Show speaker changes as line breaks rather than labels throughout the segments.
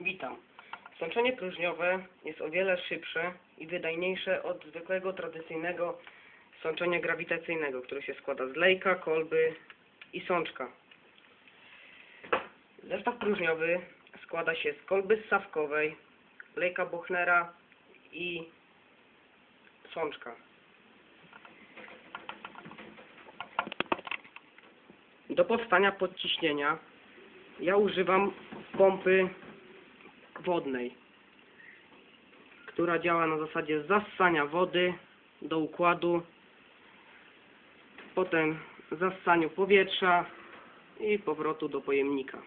Witam. Sączenie próżniowe jest o wiele szybsze i wydajniejsze od zwykłego, tradycyjnego sączenia grawitacyjnego, które się składa z lejka, kolby i sączka. Zestaw próżniowy składa się z kolby ssawkowej, lejka Bochnera i sączka. Do powstania podciśnienia ja używam pompy wodnej, która działa na zasadzie zassania wody do układu, potem zassaniu powietrza i powrotu do pojemnika.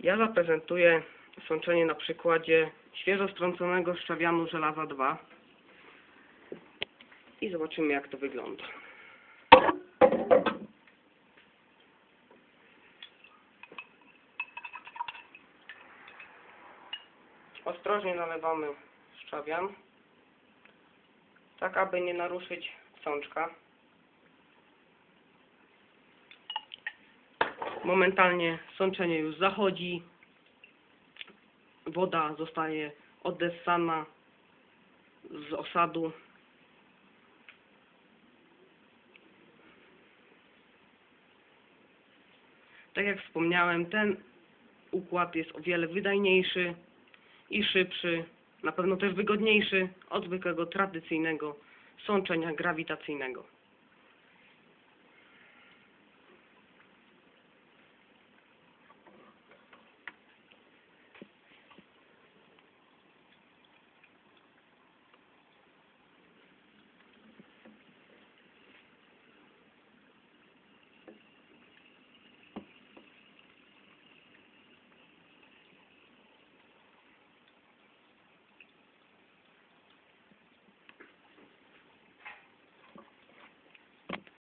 Ja zaprezentuję sączenie na przykładzie świeżo strąconego szczawianu żelaza 2 i zobaczymy jak to wygląda. Ostrożnie nalewamy szczawian, tak aby nie naruszyć sączka. Momentalnie sączenie już zachodzi, woda zostaje odessana z osadu. Tak jak wspomniałem, ten układ jest o wiele wydajniejszy i szybszy, na pewno też wygodniejszy od zwykłego tradycyjnego sączenia grawitacyjnego.